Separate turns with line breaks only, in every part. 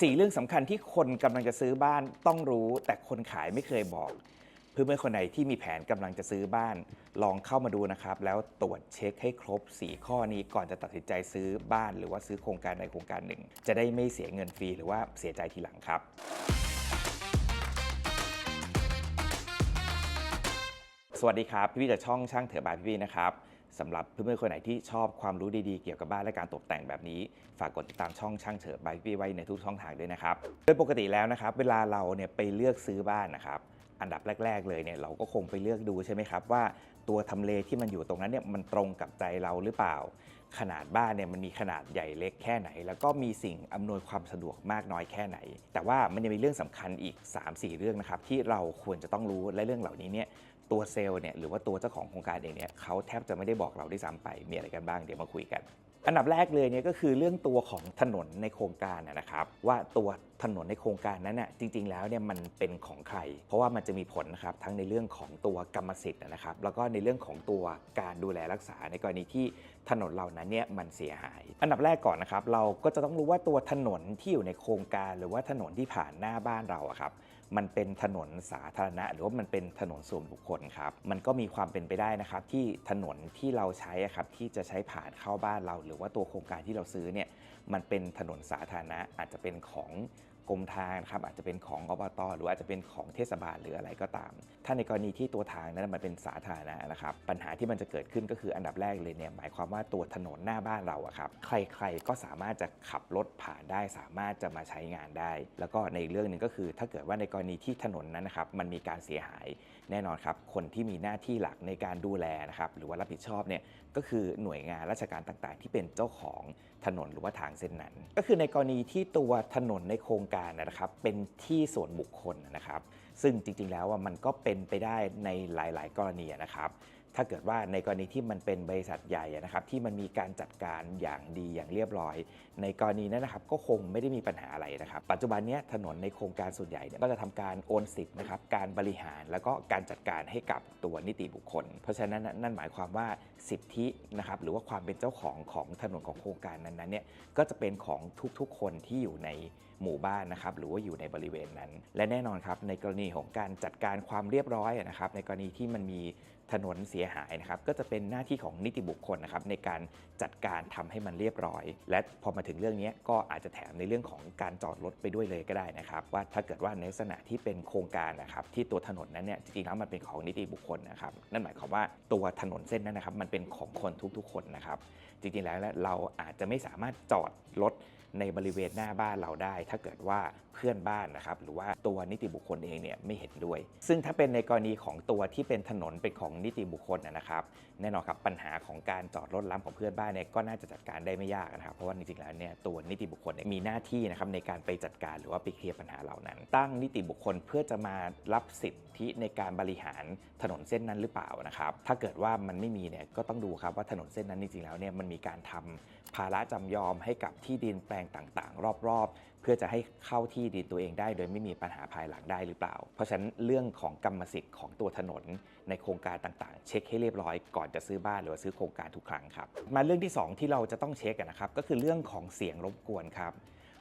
สี่เรื่องสำคัญที่คนกำลังจะซื้อบ้านต้องรู้ แต่คนขายไม่เคยบอก เพื่อนเพื่อนคนไหนที่มีแผนกำลังจะซื้อบ้าน ลองเข้ามาดูนะครับ แล้วตรวจเช็คให้ครบ 4 ข้อนี้ก่อนจะตัดสินใจซื้อบ้าน หรือว่าซื้อโครงการใดโครงการหนึ่ง จะได้ไม่เสียเงินฟรีหรือว่าเสียใจทีหลังครับสวัสดีครับ พี่พี่จากช่องช่างเถอะบายพี่พี่นะครับ สำหรับเพื่อนๆคนไหนที่ชอบความรู้ดีๆ เกี่ยวกับบ้านและการตกแต่งแบบนี้ ฝากกดติดตามช่องช่างเถอะบายพี่พี่ไว้ในทุกช่องทางด้วยนะครับ โดยปกติแล้วนะครับ เวลาเราเนี่ยไปเลือกซื้อบ้านนะครับ อันดับแรก ๆ เลยเนี่ยเราก็คงไปเลือกดูใช่ไหมครับว่าตัวทำเลที่มันอยู่ตรงนั้นเนี่ยมันตรงกับใจเราหรือเปล่า ขนาดบ้านเนี่ยมันมีขนาดใหญ่เล็กแค่ไหน แล้วก็มีสิ่งอำนวยความสะดวกมากน้อยแค่ไหน แต่ว่ามันยังมีเรื่องสำคัญอีก 3-4 เรื่องนะครับที่เราควรจะต้องรู้และเรื่องเหล่านี้เนี่ย ตัวเซลล์เนี่ยหรือว่าตัวเจ้าของโครงการเองเนี่ยเขาแทบจะไม่ได้บอกเราด้วยซ้ำไปมีอะไรกันบ้างเดี๋ยวมาคุยกัน อันดับแรกเลยเนี่ยก็คือเรื่องตัวของถนนในโครงการนะนะครับ ว่าตัวถนนในโครงการนั้นน่ะจริง ๆ แล้วเนี่ยมันเป็นของใคร เพราะว่ามันจะมีผลนะครับทั้งในเรื่องของตัวกรรมสิทธิ์นะครับ แล้วก็ในเรื่องของตัวการดูแลรักษาในกรณีที่ถนนเหล่านั้นเนี่ยมันเสียหาย อันดับแรกก่อนนะครับเราก็จะต้องรู้ว่าตัวถนนที่อยู่ในโครงการ หรือว่าถนนที่ผ่านหน้าบ้านเราอะครับ มันเป็นถนนสาธารณะ หรือว่ามันเป็นถนนส่วนบุคคลครับ มันก็มีความเป็นไปได้นะครับ ที่ถนนที่เราใช้ครับที่จะใช้ผ่านเข้าบ้านเรา หรือว่าตัวโครงการที่เราซื้อเนี่ยมันเป็นถนนสาธารณะอาจจะเป็นของ กรมทางนะครับอาจจะเป็นของอบตหรืออาจจะเป็นของเทศบาลหรืออะไรก็ตาม ถ้าในกรณีที่ตัวทางนั้นมันเป็นสาธารณะนะครับ ปัญหาที่มันจะเกิดขึ้นก็คืออันดับแรกเลยเนี่ยหมายความว่าตัวถนนหน้าบ้านเราอะครับใครๆก็สามารถจะขับรถผ่านได้ สามารถจะมาใช้งานได้ แล้วก็ในเรื่องหนึ่งก็คือ ถ้าเกิดว่าในกรณีที่ถนนนั้นนะครับมันมีการเสียหายแน่นอนครับคนที่มีหน้าที่หลักในการดูแลนะครับหรือว่ารับผิดชอบเนี่ยก็คือหน่วยงานราชการต่างๆ ที่เป็นเจ้าของถนนหรือว่าทางเส้นนั้น ก็คือในกรณีที่ตัวถนนในโครงการนะครับ เป็นที่ส่วนบุคคลนะครับ ซึ่งจริงๆแล้วว่ามันก็เป็นไปได้ในหลาย ๆ กรณีนะครับ ถ้าเกิดว่าในกรณีที่มันเป็นบริษัทใหญ่นะครับที่มันมีการจัดการอย่างดีอย่างเรียบร้อย ในกรณีนั้นนะครับก็คงไม่ได้มีปัญหาอะไรนะครับ ปัจจุบันนี้ถนนในโครงการส่วนใหญ่เนี่ยก็จะทำการโอนสิทธิ์นะครับการบริหารแล้วก็การจัดการให้กับตัวนิติบุคคล เพราะฉะนั้นนั่นหมายความว่าสิทธินะครับหรือว่าความเป็นเจ้าของของถนนของโครงการนั้นๆเนี่ยก็จะเป็นของทุกๆคนที่อยู่ในหมู่บ้านนะครับหรือว่าอยู่ในบริเวณนั้น และแน่นอนครับในกรณีของการจัดการความเรียบร้อยนะครับในกรณีที่มันมี ถนนเสียหายนะครับก็จะเป็นหน้าที่ของนิติบุคคลนะครับในการจัดการทำให้มันเรียบร้อย และพอมาถึงเรื่องนี้ก็อาจจะแถมในเรื่องของการจอดรถไปด้วยเลยก็ได้นะครับ ว่าถ้าเกิดว่าในลักษณะที่เป็นโครงการนะครับที่ตัวถนนนั้นเนี่ยจริงๆแล้วมันเป็นของนิติบุคคลนะครับนั่นหมายความว่าตัวถนนเส้นนั้นนะครับมันเป็นของคนทุกๆคนนะครับจริงๆแล้วเราอาจจะไม่สามารถจอดรถ ในบริเวณหน้าบ้านเราได้ ถ้าเกิดว่าเพื่อนบ้านนะครับหรือว่าตัวนิติบุคคลเองเนี่ยไม่เห็นด้วย ซึ่งถ้าเป็นในกรณีของตัวที่เป็นถนนเป็นของนิติบุคคลนะครับแน่นอนครับปัญหาของการจอดรถล้ำของเพื่อนบ้านเนี่ยก็น่าจะจัดการได้ไม่ยากนะครับเพราะว่าจริงๆแล้วเนี่ยตัวนิติบุคคลมีหน้าที่นะครับในการไปจัดการหรือว่าไปเคลียร์ปัญหาเหล่านั้น ตั้งนิติบุคคลเพื่อจะมารับสิทธิในการบริหารถนนเส้นนั้นหรือเปล่านะครับถ้าเกิดว่ามันไม่มีเนี่ยก็ต้องดูครับว่าถนนเส้นนั้นจริงๆแล้วเนี่ยมันมีการทำภาระจำยอมให้กับที่ดินแปลงต่างๆ รอบๆ เพื่อจะให้เข้าที่ดินตัวเองได้ โดยไม่มีปัญหาภายหลังได้หรือเปล่า เพราะฉะนั้นเรื่องของกรรมสิทธิ์ของตัวถนนในโครงการต่างๆ เช็คให้เรียบร้อยก่อนจะซื้อบ้านหรือว่าซื้อโครงการทุกครั้งครับมาเรื่องที่ 2 ที่เราจะต้องเช็คกันนะครับก็คือเรื่องของเสียงรบกวนครับ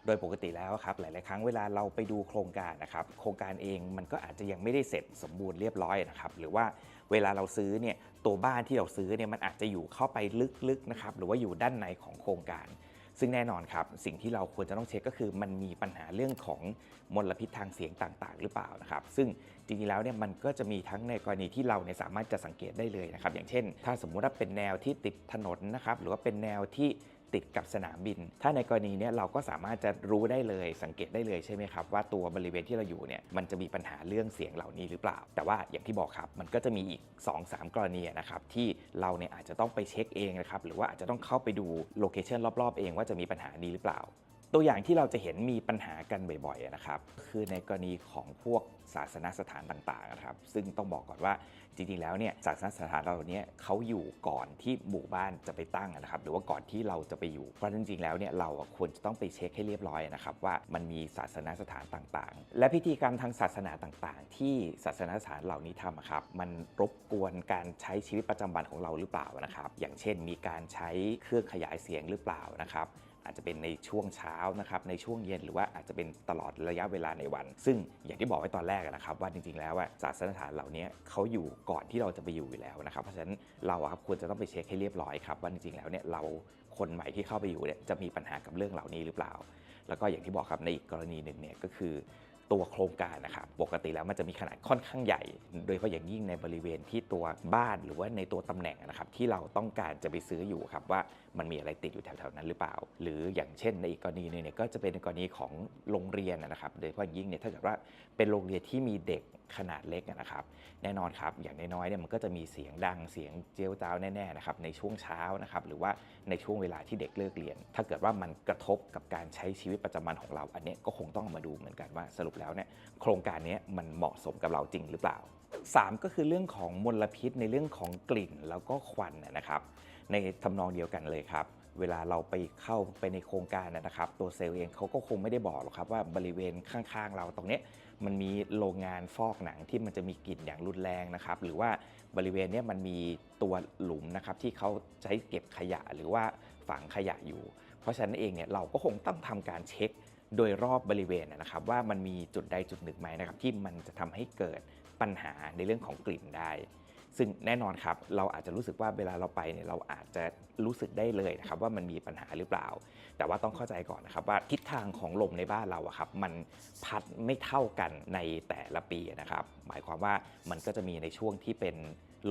โดยปกติแล้วครับหลาย ๆ ครั้งเวลาเราไปดูโครงการนะครับโครงการเองมันก็อาจจะยังไม่ได้เสร็จสมบูรณ์เรียบร้อยนะครับหรือว่าเวลาเราซื้อเนี่ยตัวบ้านที่เราซื้อเนี่ยมันอาจจะอยู่เข้าไปลึก ๆ นะครับหรือว่าอยู่ด้านในของโครงการ ซึ่งแน่นอนครับ สิ่งที่เราควรจะต้องเช็คก็คือ มันมีปัญหาเรื่องของมลพิษทางเสียงต่างๆ หรือเปล่านะครับ ซึ่งจริงๆแล้วเนี่ยมันก็จะมีทั้งในกรณีที่เราเนี่ยสามารถจะสังเกตได้เลยนะครับ อย่างเช่น ถ้าสมมุติว่าเป็นแนวที่ติดถนนนะครับ หรือว่าเป็นแนวที่ ติดกับสนามบิน ถ้าในกรณีเนี้ยเราก็สามารถจะรู้ได้เลยสังเกตได้เลยใช่ไหมครับว่าตัวบริเวณที่เราอยู่เนี่ยมันจะมีปัญหาเรื่องเสียงเหล่านี้หรือเปล่า แต่ว่าอย่างที่บอกครับมันก็จะมีอีก 2-3 กรณีนะครับที่เราเนี่ยอาจจะต้องไปเช็คเองนะครับหรือว่าอาจจะต้องเข้าไปดูโลเคชันรอบๆเองว่าจะมีปัญหานี้หรือเปล่า ตัวอย่างที่เราจะเห็นมีปัญหากันบ่อยๆนะครับ คือในกรณีของพวกศาสนสถานต่างๆนะครับ ซึ่งต้องบอกก่อนว่าจริงๆแล้วเนี่ยศาสนสถานเรานี้เขาอยู่ก่อนที่หมู่บ้านจะไปตั้งนะครับ หรือว่าก่อนที่เราจะไปอยู่เพราะจริงๆแล้วเนี่ยเราควรจะต้องไปเช็คให้เรียบร้อยนะครับว่ามันมีศาสนสถานต่างๆ และพิธีกรรมทางศาสนาต่างๆ ที่ศาสนสถานเหล่านี้ทำครับมันรบกวนการใช้ชีวิตประจำวันของเราหรือเปล่านะครับ อย่างเช่น มีการใช้เครื่องขยายเสียงหรือเปล่านะครับ อาจจะเป็นในช่วงเช้านะครับในช่วงเย็นหรือว่าอาจจะเป็นตลอดระยะเวลาในวัน ซึ่งอย่างที่บอกไว้ตอนแรกนะครับว่าจริงๆ แล้วอะศาสนสถานเหล่านี้เขาอยู่ก่อนที่เราจะไปอยู่อยู่แล้วนะครับเพราะฉะนั้นเราครับควรจะต้องไปเช็คให้เรียบร้อยครับว่าจริงๆแล้วเนี่ยเราคนใหม่ที่เข้าไปอยู่เนี่ยจะมีปัญหากับเรื่องเหล่านี้หรือเปล่า แล้วก็อย่างที่บอกครับในอีกกรณีหนึ่งเนี่ยก็คือ ตัวโครงการนะครับปกติแล้วมันจะมีขนาดค่อนข้างใหญ่ โดยเฉพาะอย่างยิ่งในบริเวณที่ตัวบ้านหรือว่าในตัวตำแหน่งนะครับที่เราต้องการจะไปซื้ออยู่ครับว่ามันมีอะไรติดอยู่แถวๆนั้นหรือเปล่า หรืออย่างเช่นในอีกกรณีหนึงเนี่ยก็จะเป็นกรณีของโรงเรียนนะครับ โดยเฉพาะอย่างยิ่งเนี่ยถ้าเกิดว่าเป็นโรงเรียนที่มีเด็กขนาดเล็กนะครับ แน่นอนครับอย่างน้อยๆเนี่ยมันก็จะมีเสียงดังเสียงเจียวจ้าวแน่ๆนะครับในช่วงเช้านะครับหรือว่าในช่วงเวลาที่เด็กเลิกเรียน ถ้าเกิดว่ามันกระทบกับการใช้ชีวิตประจำวันของเรา อันนี้ก็คงต้องมาดูเหมือนกันว่าสรุปแล้วเนี่ยโครงการนี้มันเหมาะสมกับเราจริงหรือเปล่า 3 ก็คือเรื่องของมลพิษในเรื่องของกลิ่นแล้วก็ควันนะครับ ในทำนองเดียวกันเลยครับ เวลาเราไปเข้าไปในโครงการนะครับ ตัวเซลล์เองเขาก็คงไม่ได้บอกหรอกครับว่าบริเวณข้างๆ เราตรงนี้มันมีโรงงานฟอกหนังที่มันจะมีกลิ่นอย่างรุนแรงนะครับ หรือว่าบริเวณนี้มันมีตัวหลุมนะครับที่เขาใช้เก็บขยะหรือว่าฝังขยะอยู่ เพราะฉะนั้นเองเนี่ยเราก็คงต้องทำการเช็คโดยรอบบริเวณนะครับ ว่ามันมีจุดใดจุดหนึ่งไหมนะครับที่มันจะทำให้เกิดปัญหาในเรื่องของกลิ่นได้ ซึ่งแน่นอนครับเราอาจจะรู้สึกว่าเวลาเราไปเนี่ยเราอาจจะรู้สึกได้เลยนะครับว่ามันมีปัญหาหรือเปล่า แต่ว่าต้องเข้าใจก่อนนะครับว่าทิศทางของลมในบ้านเราอะครับมันพัดไม่เท่ากันในแต่ละปีนะครับหมายความว่ามันก็จะมีในช่วงที่เป็น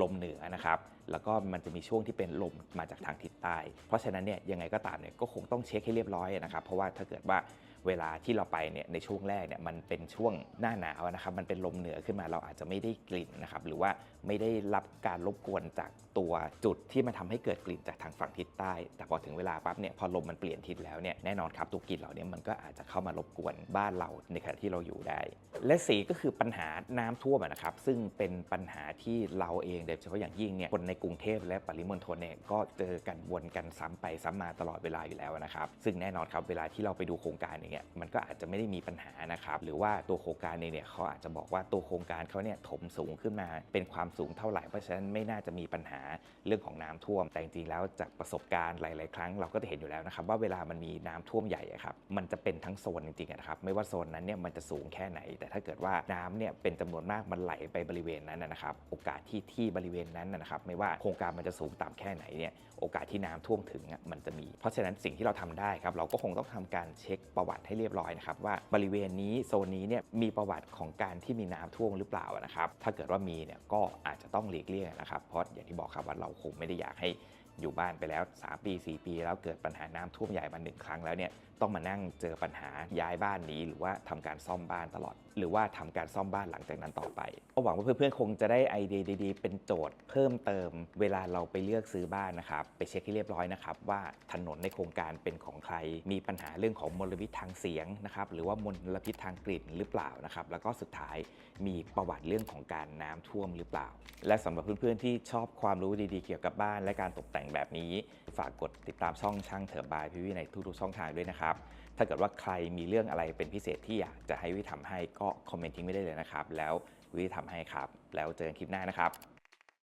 ลมเหนือนะครับ แล้วก็มันจะมีช่วงที่เป็นลมมาจากทางทิศใต้ เพราะฉะนั้นเนี่ยยังไงก็ตามเนี่ยก็คงต้องเช็คให้เรียบร้อยนะครับ เพราะว่าถ้าเกิดว่า เวลาที่เราไปเนี่ยในช่วงแรกเนี่ยมันเป็นช่วงหน้าหนาวนะครับมันเป็นลมเหนือขึ้นมาเราอาจจะไม่ได้กลิ่นนะครับหรือว่าไม่ได้รับการรบกวนจากตัวจุดที่มาทำให้เกิดกลิ่นจากทางฝั่งทิศใต้ แต่พอถึงเวลาปั๊บเนี่ยพอลมมันเปลี่ยนทิศแล้วเนี่ยแน่นอนครับตัวกลิ่นเหล่านี้มันก็อาจจะเข้ามารบกวนบ้านเราในขณะที่เราอยู่ได้ และสีก็คือปัญหาน้ำท่วมนะครับซึ่งเป็นปัญหาที่เราเองโดยเฉพาะอย่างยิ่งเนี่ยคนในกรุงเทพและปริมณฑลเนี่ยก็เจอกันวนกันซ้ำไปซ้ำมาตลอดเวลาอยู่แล้วนะครับซึ่งแน่นอนครับเวลาที่เราไปดูโครงการอย่างเงี้ยมันก็อาจจะไม่ได้มีปัญหานะครับหรือว่าตัวโครงการเองเนี่ยเขาอาจจะบอกว่าตัวโครงการเขาเนี่ยถมสูงขึ้นมาเป็นความสูงเท่าไหร่ เพราะฉะนั้นไม่น่าจะมีปัญหาเรื่องของน้ำท่วม แต่จริงๆแล้วจากประสบการณ์หลาย ๆ ครั้งเราก็จะเห็นอยู่แล้วนะครับว่าเวลามันมีน้ำท่วมใหญ่ครับมันจะเป็นทั้งโซนจริงๆนะครับไม่ว่าโซนนั้นเนี่ยมันจะสูงแค่ไหน แต่ถ้าเกิดว่าน้ำเนี่ยเป็นจำนวนมากมันไหลไปบริเวณนั้นนะครับโอกาสที่ที่บริเวณนั้นนะครับไม่ว่าโครงการมันจะสูงต่ำแค่ไหนเนี่ยโอกาสที่น้ำท่วมถึงมันจะมี เพราะฉะนั้นสิ่งที่เราทำได้ครับเราก็คงต้องทำการเช็คประวัติให้เรียบร้อยนะครับว่าบริเวณนี้โซนนี้เนี่ยมีประวัติของการที่มีน้ำท่วมหรือเปล่านะครับ ถ้าเกิดว่ามีเนี่ยก็อาจจะต้องหลีกเลี่ยงนะครับ เพราะอย่างที่บอกครับว่าเราคงไม่ได้อยากให้อยู่บ้านไปแล้ว 3 ปี 4 ปี แล้วเกิดปัญหาน้ำท่วมใหญ่มาหนึ่งครั้งแล้วเนี่ยต้องมานั่งเจอปัญหาย้ายบ้านนี้ หรือว่าทำการซ่อมบ้านตลอด หรือว่าทำการซ่อมบ้านหลังจากนั้นต่อไปก็หวังว่าเพื่อนๆคงจะได้ไอเดียดีๆ เป็นโจทย์เพิ่มเติม เวลาเราไปเลือกซื้อบ้านนะครับไปเช็คให้เรียบร้อยนะครับว่าถนนในโครงการเป็นของใคร มีปัญหาเรื่องของมลพิษทางเสียงนะครับหรือว่ามลพิษทางกลิ่นหรือเปล่านะครับแล้วก็สุดท้ายมีประวัติเรื่องของการน้ำท่วมหรือเปล่า และสำหรับเพื่อนๆที่ชอบความรู้ดีๆเกี่ยวกับบ้าน และการตกแต่งแบบนี้ ฝากกดติดตามช่องช่างเถอบายพี่วิในทุกๆช่องทางด้วยนะครับถ้าเกิดว่าใครมีเรื่องอะไรเป็นพิเศษที่อยากจะให้วิทำให้ก็คอมเมนต์ทิ้งไม่ได้เลยนะครับ แล้ววิทำให้ครับ แล้วเจอกันคลิปหน้านะครับ